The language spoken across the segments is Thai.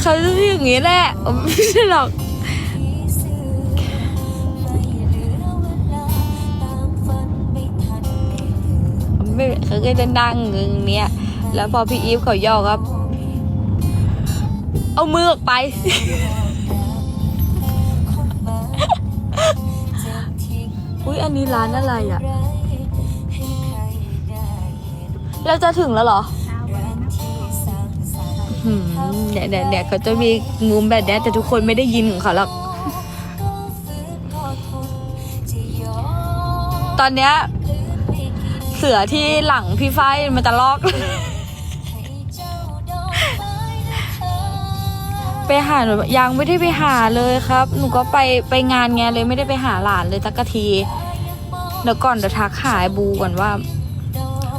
เขาจะอย่างนี้แหละไม่ใช่หรอกไม่เขาก็จะนั่งอย่างเนี้ยแล้วพอพี่อีฟเขาย่อครับ เอามือออกไปอุ้ยอันนี้ร้านอะไรอะ เราจะถึงแล้วเหรอหืมเนี่ยเนี่ยเนี่ยเขาจะมีมุมแบบนี้แต่ทุกคนไม่ได้ยินของเขาหรอก ตอนเนี้ยเสือที่หลังพี่ฝ้ายมันจะลอก ไปหาหนูยังไม่ได้ไปหาเลยครับ หนูก็ไปไปงานไงเลยไม่ได้ไปหาหลานเลยสักกะที เดี๋ยวก่อนเดี๋ยวทักหายบูก่อนว่า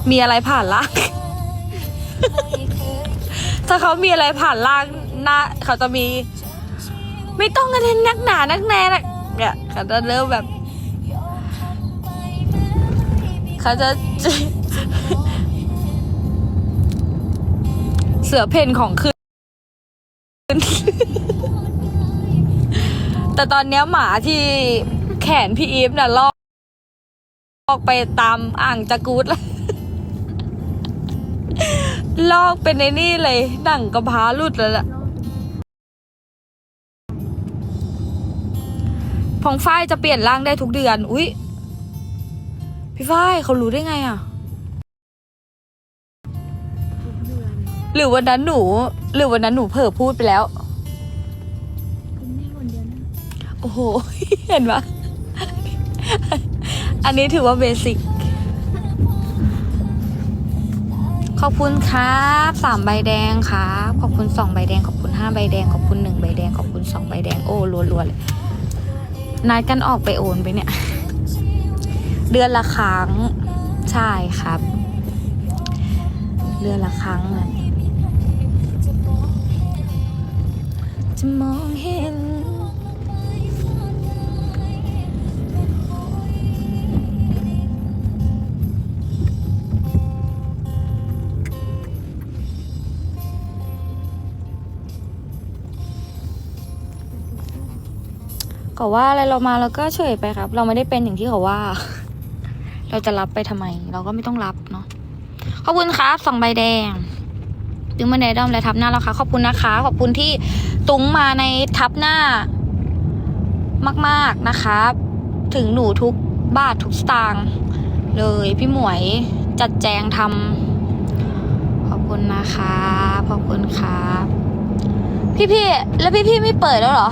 มีอะไรผ่านล่าง ถ้าเขามีอะไรผ่านล่างหน้าเขาจะมี ไม่ต้องกันเล่นนักหนานักแน่นักเนี่ยเขาจะเริ่มแบบ เขาจะ เสือเพนของคืนแต่ตอนเนี้ยหมาที่แขนพี่อีฟน่ะลอกลอกไปตามอ่างจักูดแล้ว ลอกเป็นในนี่เลยหนังกระพร้าหลุดแล้วล่ะพองฝ้ายจะเปลี่ยนร่างได้ทุกเดือน อุ๊ย พี่ฝ้ายเขารู้ได้ไงอะ หรือวันนั้นหนู หรือวันนั้นหนูเผลอพูดไปแล้ว โอ้โห เห็นปะอันนี้ถือว่าเบสิก ขอบคุณครับสามใบแดงครับขอบคุณสองใบแดงขอบคุณห้าใบแดงขอบคุณหนึ่งใบแดงขอบคุณสองใบแดงโอ้รัวๆเลยนัดกันออกไปโอนไปเนี่ย เดือนละครั้งใช่ครับ เดือนละครั้งอะจะมองเห็น ก็ว่าอะไรเรามาเราก็เฉยไปครับ เราไม่ได้เป็นอย่างที่เขาว่า เราจะรับไปทำไม เราก็ไม่ต้องรับเนาะขอบคุณครับสองใบแดงดึงมาในดอมและทับหน้าแล้วค่ะขอบคุณนะคะ ขอบคุณที่ตุ้งมาในทับหน้า มากๆนะครับถึงหนูทุกบาททุกสตางค์เลยพี่หมวยจัดแจงทำขอบคุณนะคะขอบคุณครับ พี่ๆแล้วพี่ๆไม่เปิดแล้วเหรอ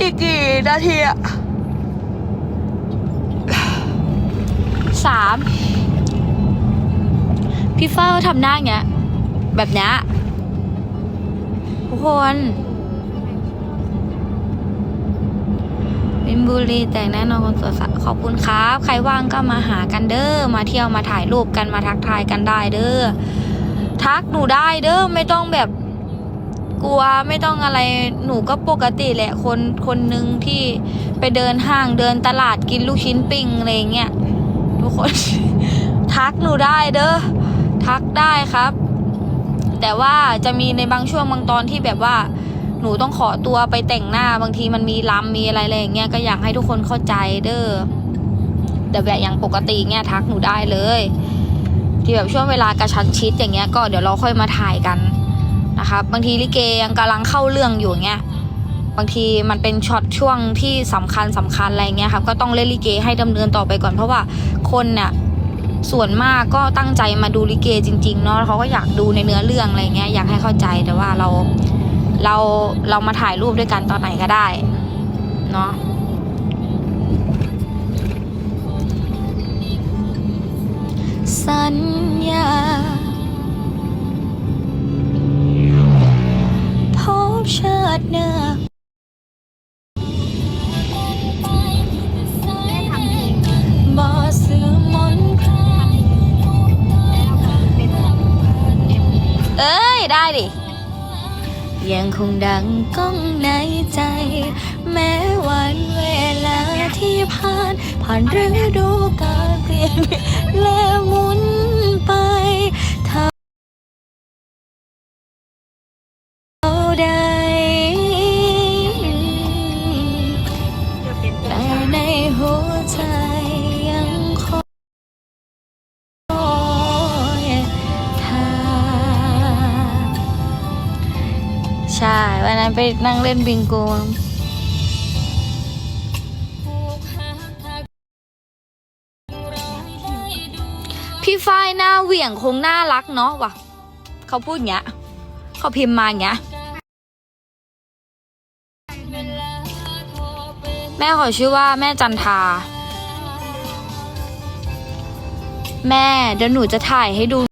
อีกกี่นาทีอะสามพี่เฝ้าทำหน้าเงี้ย แบบเนี้ยทุกคนบินบุรีแต่งแน่นอนคนสวยขอบคุณครับ ใครว่างก็มาหากันเด้อ มาเที่ยวมาถ่ายรูปกันมาทักทายกันได้เด้อ ทักหนูได้เด้อ ไม่ต้องแบบ กลัวไม่ต้องอะไรหนูก็ปกติแหละ คนคนหนึ่งที่ไปเดินห้างเดินตลาดกินลูกชิ้นปิ้งอะไรเงี้ยทุกคน ทักหนูได้เด้อทักได้ครับ แต่ว่าจะมีในบางช่วงบางตอนที่แบบว่า หนูต้องขอตัวไปแต่งหน้าบางทีมันมีลำมีอะไรอะไรอย่างเงี้ยก็อยากให้ทุกคนเข้าใจเด้อแต่แบบอย่างปกติเงี้ยทักหนูได้เลย ที่แบบช่วงเวลากระชั้นชิดอย่างเงี้ยก็เดี๋ยวเราค่อยมาถ่ายกัน นะครับบางทีลิเกยังกำลังเข้าเรื่องอยู่เงี้ยบางทีมันเป็นช็อตช่วงที่สำคัญสำคัญอะไรเงี้ยครับก็ต้องเล่นลิเกให้ดำเนินต่อไปก่อนเพราะว่าคนเนี่ยส่วนมากก็ตั้งใจมาดูลิเกจริงๆเนาะเขาก็อยากดูในเนื้อเรื่องอะไรเงี้ยอยากให้เข้าใจแต่ว่าเราเราเรามาถ่ายรูปด้วยกันตอนไหนก็ได้เนาะสัญญา ชาติหน้าแม่ทำเพลงบ่ซื้อมนต์เอ้ย ได้ดิ ยังคงดังก้องในใจ แม้วันเวลาที่ผ่าน ผ่านฤดูกาลเปลี่ยนนและหมุนไป วันนั้นไปนั่งเล่นบิงโกพี่ฝ้ายหน้าเหวี่ยงคงน่ารักเนาะว่ะเขาพูดอย่างเงี้ยเขาพิมพ์มาอย่างเงี้ยแม่ขอชื่อว่าแม่จันทา แม่เดี๋ยวหนูจะถ่ายให้ดู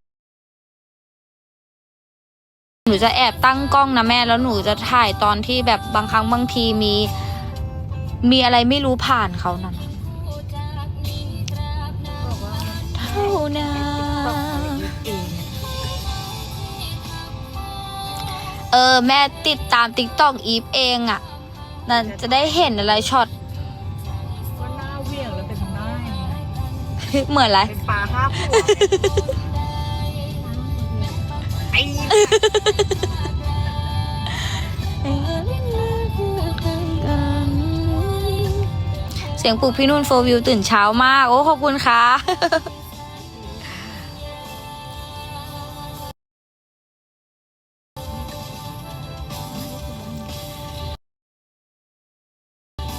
หนูจะแอบตั้งกล้องนะแม่แล้วหนูจะถ่ายตอนที่แบบบางครั้งบางทีมี มีอะไรไม่รู้ผ่านเขานั่นน่ะบอกว่าเท่านั้ต้องนยึดเองเออ แม่ติดตามติ๊กต็อกอีฟเองอะ่ะนั่นจะได้เห็นอะไรช็อตว่าหน้าเหวี่ยงแล้วเป็นหน้าอย่างเงี้ยเหมือนอะไร เป็นปลาห้าหัวไอ้ เสียงปลุกพี่นุ่นโฟวิวตื่นเช้ามาก โอ้ขอบคุณค่ะ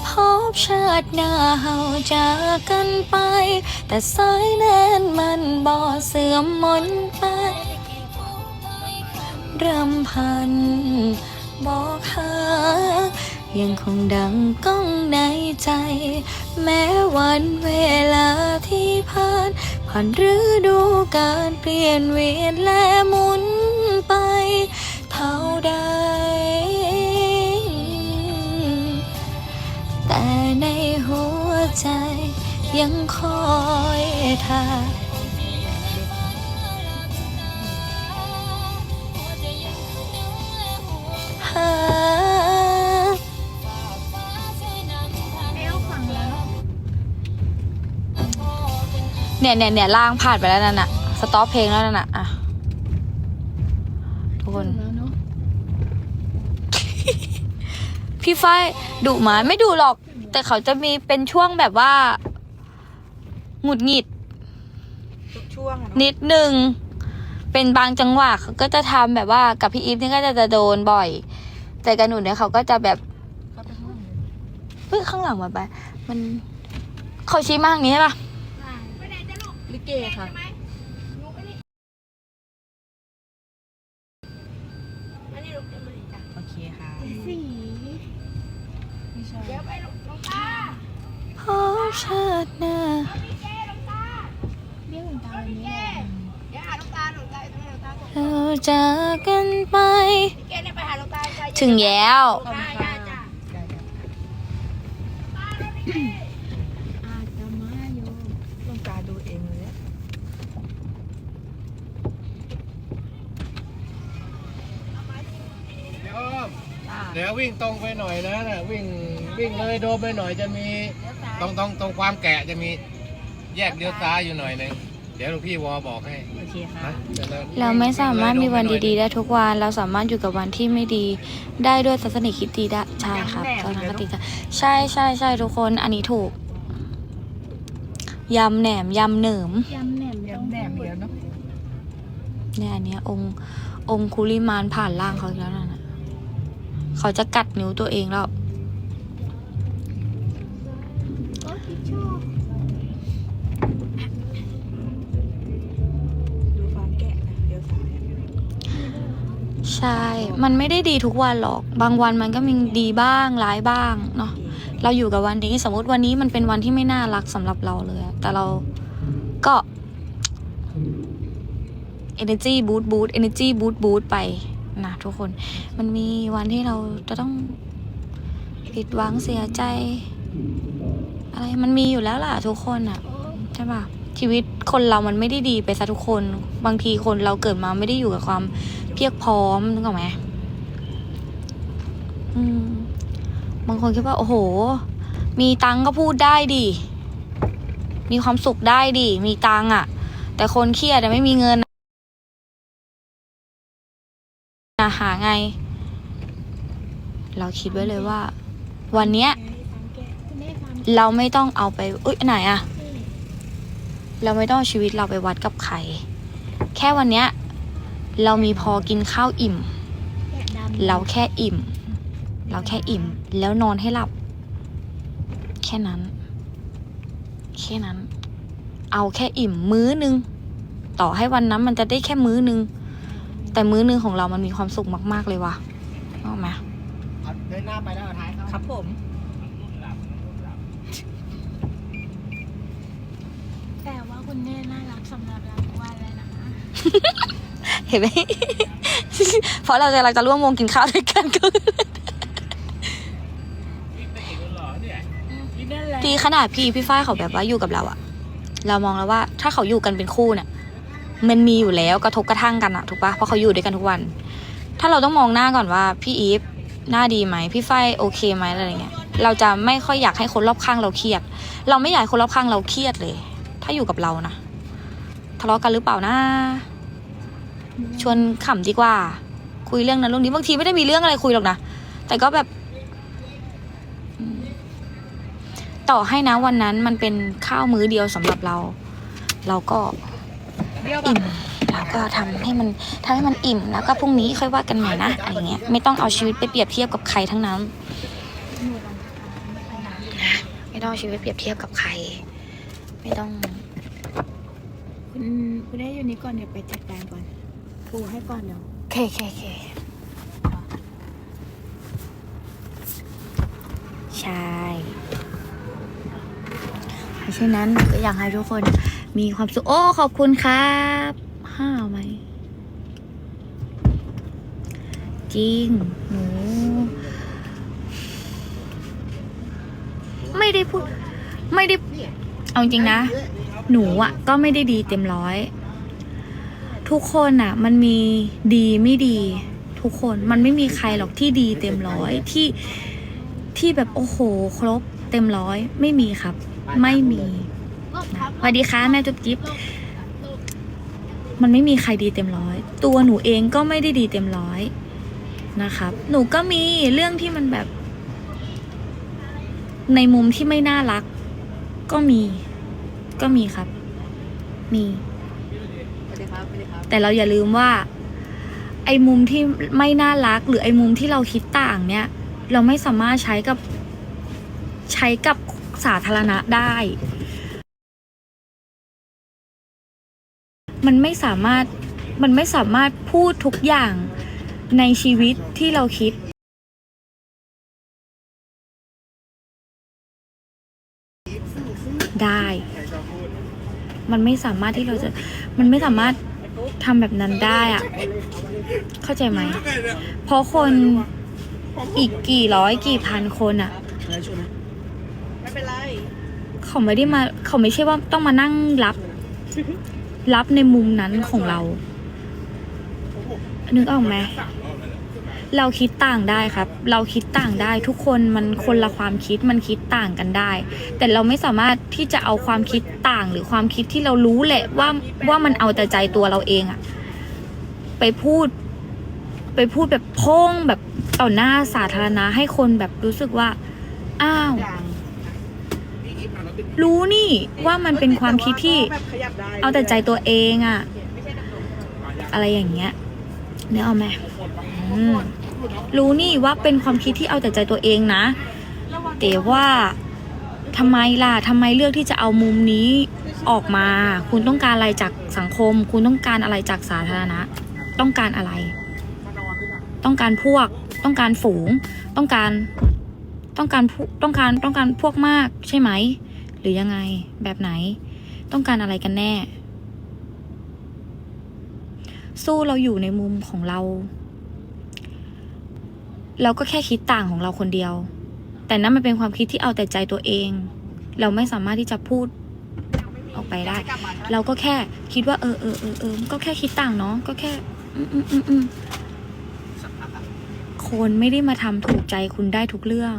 พบชาติหน้าเฮาจากกันไป แต่สายแน่นมันบ่เสื่อมมนไป รำพัน บอกหายังคงดังก้องในใจ แม้วันเวลาที่ผ่านผ่านฤดูการเปลี่ยนเวียนและหมุนไป เท่าใด แต่ในหัวใจยังคอยเธ เนี่ยเนี่ยเนี่ยล่างผ่านไปแล้วนั่นน่ะ สต็อปเพลงแล้วนั่นน่ะอะทุกคนแล้วเนาะพี่ฝ้ายดุหมาไม่ดุหรอก แต่เขาจะมีเป็นช่วงแบบว่าหงุดหงิด ทุกช่วงอะเนาะนิดนึง เป็นบางจังหวะเขาก็จะทำแบบว่ากับพี่อีฟนี่ก็จะจะโดนบ่อย แต่กับหนูเนี่ยเขาก็จะแบบเข้าไปข้างหลังเลยเฮ้ยข้างหลังมาไป มันเขาชี้มาทางนี้ใช่ปะ ลิเกค่ะโอเคค่ะสีไม่ใช่พบชาติหน้าเบี้ยหุ่นตาวันนี้เราจากกันไปถึงแล้วขอบคุณค่ะได้อาตมาโย ๆลงตาดูเองเลย เดี๋ยวอ้อม จ้า เดี๋ย ววิ่งตรงไปหน่อยนะน่ะวิ่งวิ่งเลยโดมไปหน่อยจะมีตรงตรงตรงความแกะจะมีแยกเลี้ยวซ้ายอยู่หน่อยหนึงเดี๋ยวหลวงพี่วอบอกให้โอเคค่ะนะดี๋ยวเราไม่สามารถมีวันดีๆๆได้ทุกวัน เราสามารถอยู่กับวันที่ไม่ดีได้ด้วยทัศนคติดีได้ใช่ครับยำแหนมทัศนคติจะใช่ใช่ใช่ทุกคนอันนี้ถูกยำแหนมยำเหนิมยำแหนมยำแหนมอีกแล้วเนาะเนี่ยอันเนี้ยองค์องคุลิมานผ่านร่างเขาอีกแล้วนั่นน่ะ เขาจะกัดนิ้วตัวเองแล้วโอ้ทิชชู่ดูความแกะนะเดี๋ยวซ้าย ใช่ มันไม่ได้ดีทุกวันหรอก บางวันมันก็มีดีบ้าง ร้ายบ้างเนาะ เราอยู่กับวันนี้ สมมติวันนี้มันเป็นวันที่ไม่น่ารักสำหรับเราเลยอะแต่เราก็ energy boost boost energy boost boost ไป นะทุกคน มันมีวันที่เราจะต้องผิดหวังเสียใจ อะไรมันมีอยู่แล้วล่ะทุกคนอะใช่ปะชีวิตคนเรามันไม่ได้ดีไปซะทุกคน บางทีคนเราเกิดมาไม่ได้อยู่กับความเพียบพร้อมนึกออกไหมอืมบางคนคิดว่า โอ้โห มีตังก็พูดได้ดิมีความสุขได้ดิมีตังอะแต่คนเครียดแต่ไม่มีเงิน หาไง เราคิดไว้เลยว่า วันเนี้ย เราไม่ต้องเอาไปอุ้ยไหนอะเราไม่ต้องชีวิตเราไปวัดกับใคร แค่วันเนี้ย เรามีพอกินข้าวอิ่ม เราแค่อิ่ม เราแค่อิ่ม แล้วนอนให้หลับ แค่นั้น แค่นั้น เอาแค่อิ่มมื้อนึง ต่อให้วันนั้นมันจะได้แค่มื้อนึง แต่มื้อนึงของเรามันมีความสุขมาก ๆ เลยว่ะเอาไหมเอาเดินหน้าไปแล้วเอาท้ายเข้าครับผม แต่ว่าคุณแม่น่ารักสำหรับเราทุกวันเลยนะคะ เห็นไหม เพราะเราจะเราจะร่วมวงกินข้าวด้วยกันก็นี่นั่นแหละดีขนาดพี่พี่ฝ้ายเขาแบบว่าอยู่กับเราอะเรามองแล้วว่าถ้าเขาอยู่กันเป็นคู่เนี่ย มันมีอยู่แล้วกระทบกระทั่งกันอะถูกปะเพราะเขาอยู่ด้วยกันทุกวัน ถ้าเราต้องมองหน้าก่อนว่าพี่อีฟหน้าดีไหมพี่ฝ้ายโอเคไหมอะไรเงี้ยเราจะไม่ค่อยอยากให้คนรอบข้างเราเครียด เราไม่อยากคนรอบข้างเราเครียดเลย ถ้าอยู่กับเรานะทะเลาะกันหรือเปล่านะชวนขำดีกว่า คุยเรื่องนั้นเรื่องนี้บางทีไม่ได้มีเรื่องอะไรคุยหรอกนะแต่ก็แบบ ต่อให้นะวันนั้นมันเป็นข้าวมื้อเดียวสำหรับเรา เราก็ อิ่มเราก็ทำให้มันทำให้มันอิ่มแล้วก็พรุ่งนี้ค่อยว่ากันใหม่นะอะไรเงี้ยไม่ต้องเอาชีวิตไปเปรียบเทียบกับใครทั้งนั้นไม่ต้องเอาชีวิตไปเปรียบเทียบกับใคร ไม่ต้อง คุณคุณแม่อยู่นี่ก่อนเดี๋ยวไปจัดการก่อนปูให้ก่อนเดี๋ยวเคเคเคใช่เพราะฉะนั้นก็อยากให้ทุกคน มีความสุข โอ้ ขอบคุณครับห้าวไหม จริง หนู ไม่ได้พูด ไม่ได้ เอาจริงนะ หนูอะก็ไม่ได้ดีเต็มร้อย ทุกคนอะมันมีดีไม่ดี ทุกคนมันไม่มีใครหรอกที่ดีเต็มร้อยที่ที่แบบโอ้โห ครบ เต็มร้อย ไม่มีครับ ไม่มี สวัสดีค่ะแม่จุ๊บจิ๊บมันไม่มีใครดีเต็มร้อย ตัวหนูเองก็ไม่ได้ดีเต็มร้อยนะครับ หนูก็มีเรื่องที่มันแบบ ในมุมที่ไม่น่ารัก ก็มี ก็มีครับ มี แต่เราอย่าลืมว่า ไอ้มุมที่ไม่น่ารัก หรือไอ้มุมที่เราคิดต่างเนี่ย เราไม่สามารถใช้กับ ใช้กับสาธารณะได้ มันไม่สามารถมันไม่สามารถพูดทุกอย่างในชีวิตที่เราคิดได้ มันไม่สามารถที่เราจะ มันไม่สามารถทำแบบนั้นได้อะเข้าใจไหม เพราะคนอีกกี่ร้อยกี่พันคนอะไม่เป็นไร เขาไม่ได้มา เขาไม่ใช่ว่าต้องมานั่งรับ รับในมุมนั้นของเรา นึกออกไหมเราคิดต่างได้ครับ เราคิดต่างได้ทุกคนมันคนละความคิดมันคิดต่างกันได้ แต่เราไม่สามารถที่จะเอาความคิดต่างหรือความคิดที่เรารู้แหละว่าว่ามันเอาแต่ใจตัวเราเองอะไปพูด ไปพูดแบบพ้งแบบต่อหน้าสาธารณะให้คนแบบรู้สึกว่า อ้าว รู้นี่ว่ามันเป็นความคิดที่เอาแต่ใจตัวเองอะอะไรอย่างเงี้ยเนื้อเอาไหมรู้นี่ว่าเป็นความคิดที่เอาแต่ใจตัวเองนะ แต่ว่าทำไมล่ะทำไมเลือกที่จะเอามุมนี้ออกมา คุณต้องการอะไรจากสังคม คุณต้องการอะไรจากสาธารณะ ต้องการอะไร ต้องการพวก ต้องการฝูง ต้องการ ต้องการต้องการต้องการพวกมากใช่ไหม หรือยังไงแบบไหน ต้องการอะไรกันแน่ สู้เราอยู่ในมุมของเรา เราก็แค่คิดต่างของเราคนเดียว แต่นั่นมันเป็นความคิดที่เอาแต่ใจตัวเอง เราไม่สามารถที่จะพูดออกไปได้ เราก็แค่คิดว่าเออเออเออเออก็แค่คิดต่างเนาะก็แค่อืมอืมอืมอืมคนไม่ได้มาทำถูกใจคุณได้ทุกเรื่อง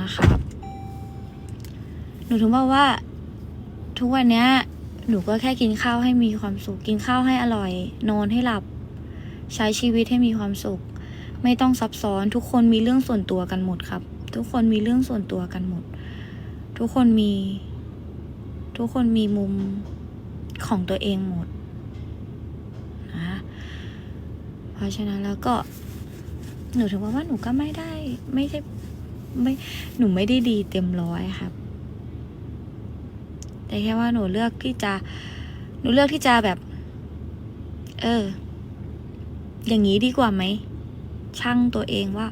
นะครับ หนูถึงบอกว่า ทุกวันเนี้ย หนูก็แค่กินข้าวให้มีความสุข กินข้าวให้อร่อย นอนให้หลับ ใช้ชีวิตให้มีความสุข ไม่ต้องซับซ้อน ทุกคนมีเรื่องส่วนตัวกันหมดครับ ทุกคนมีเรื่องส่วนตัวกันหมด ทุกคนมี ทุกคนมีมุมของตัวเองหมดนะเพราะฉะนั้นแล้วก็ หนูถือว่าว่าหนูก็ไม่ได้ ไม่ได้ไม่หนูไม่ได้ดีเต็มร้อยครับ แต่แค่ว่าหนูเลือกที่จะ หนูเลือกที่จะแบบ เออ อย่างนี้ดีกว่าไหมช่างตัวเองว่า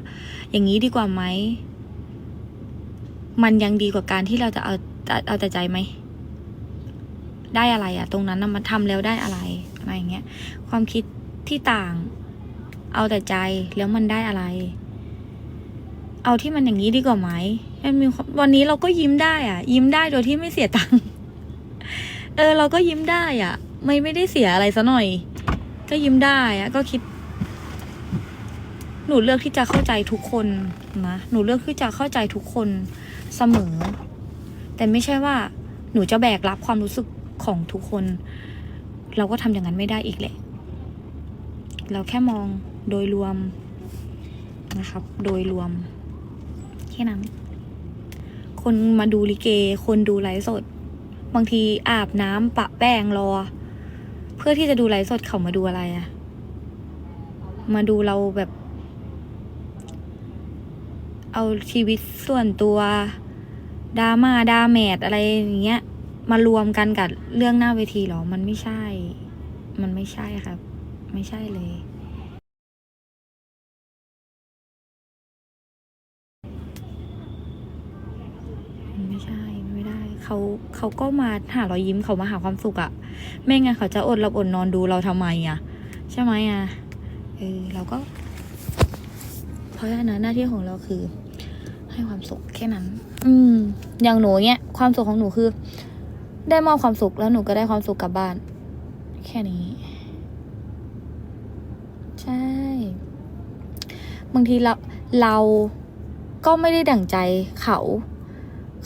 อย่างนี้ดีกว่าไหมมันยังดีกว่าการที่เราจะเอาเอาเอาแต่ใจไหมได้อะไรอะตรงนั้นนะมันทำแล้วได้อะไรอะไรอย่างเงี้ย ความคิดที่ต่าง เอาแต่ใจแล้วมันได้อะไร เอาที่มันอย่างนี้ดีกว่าไหมมันมีวันนี้เราก็ยิ้มได้อะยิ้มได้โดยที่ไม่เสียตังค์ เออ เราก็ยิ้มได้อะไม่ไม่ได้เสียอะไรซะหน่อย ก็ยิ้มได้อะก็คิด หนูเลือกที่จะเข้าใจทุกคนนะหนูเลือกที่จะเข้าใจทุกคนเสมอ แต่ไม่ใช่ว่า หนูจะแบกรับความรู้สึกของทุกคน เราก็ทำอย่างนั้นไม่ได้อีกแหละ เราแค่มองโดยรวมนะครับ โดยรวม แค่นั้น คนมาดูลิเก คนดูไลฟ์สด บางทีอาบน้ำปะแป้งรอ เพื่อที่จะดูไลฟ์สดเขามาดูอะไรอะมาดูเราแบบ เอาชีวิตส่วนตัวดราม่าดราแมดอะไรอย่างเงี้ย มารวมกันกับเรื่องหน้าเวทีหรอ มันไม่ใช่ มันไม่ใช่ครับ ไม่ใช่เลย มันไม่ใช่ไม่ได้ เขาเขาก็มาหารอยยิ้มเขามาหาความสุขอะไม่งั้นเขาจะอดหลับอดนอนดูเราทำไมอะใช่ไหมอะเออเราก็ เพราะฉะนั้นหน้าที่ของเราคือ ให้ความสุขแค่นั้น อืม อย่างหนูเนี้ยความสุขของหนูคือ ได้มอบความสุขแล้วหนูก็ได้ความสุขกลับบ้าน แค่นี้ ใช่ บางทีเราเราก็ไม่ได้ดั่งใจเขา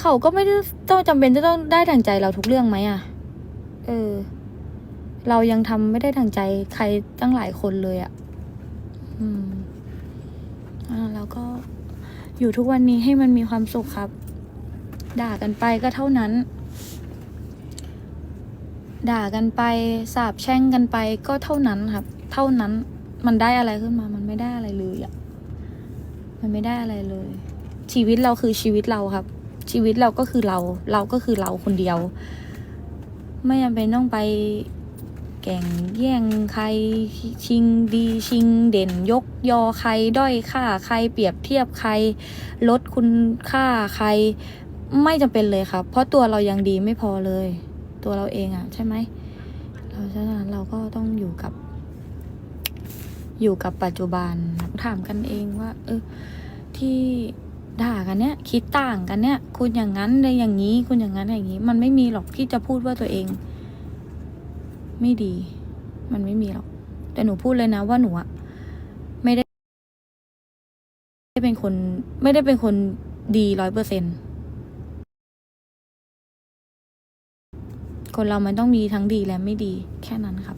เขาก็ไม่ได้ต้องจำเป็นจะต้องได้ดั่งใจเราทุกเรื่องไหมอะเออ เรายังทำไม่ได้ดั่งใจใครตั้งหลายคนเลยอะอืมอ่าแล้วก็อยู่ทุกวันนี้ให้มันมีความสุขครับ ด่ากันไปก็เท่านั้น ด่ากันไปสาบแช่งกันไปก็เท่านั้นครับ เท่านั้นมันได้อะไรขึ้นมา มันไม่ได้อะไรเลยอะมันไม่ได้อะไรเลย ชีวิตเราคือชีวิตเราครับ ชีวิตเราก็คือเรา เราก็คือเราคนเดียว ไม่จำเป็นต้องไปแก่งแย่งใครชิงดีชิงเด่นยกยอใครด้อยค่าใครเปรียบเทียบใคร ลดคุณค่าใคร ไม่จำเป็นเลยครับ เพราะตัวเรายังดีไม่พอเลย ตัวเราเองอะใช่ไหมเราฉะนั้นเราก็ต้องอยู่กับ อยู่กับปัจจุบันถามกันเองว่า เออที่ ด่ากันเนี้ยคิดต่างกันเนี้ยคุณอย่างนั้นเลยอย่างนี้ คุณอย่างนั้นอย่างนี้ มันไม่มีหรอกที่จะพูดว่าตัวเอง ไม่ดี มันไม่มีหรอก แต่หนูพูดเลยนะว่าหนูอะไม่ได้ไม่ได้เป็นคน ไม่ได้เป็นคนดีร้อยเปอร์เซ็นคนเรามันต้องมีทั้งดีและไม่ดีแค่นั้นครับ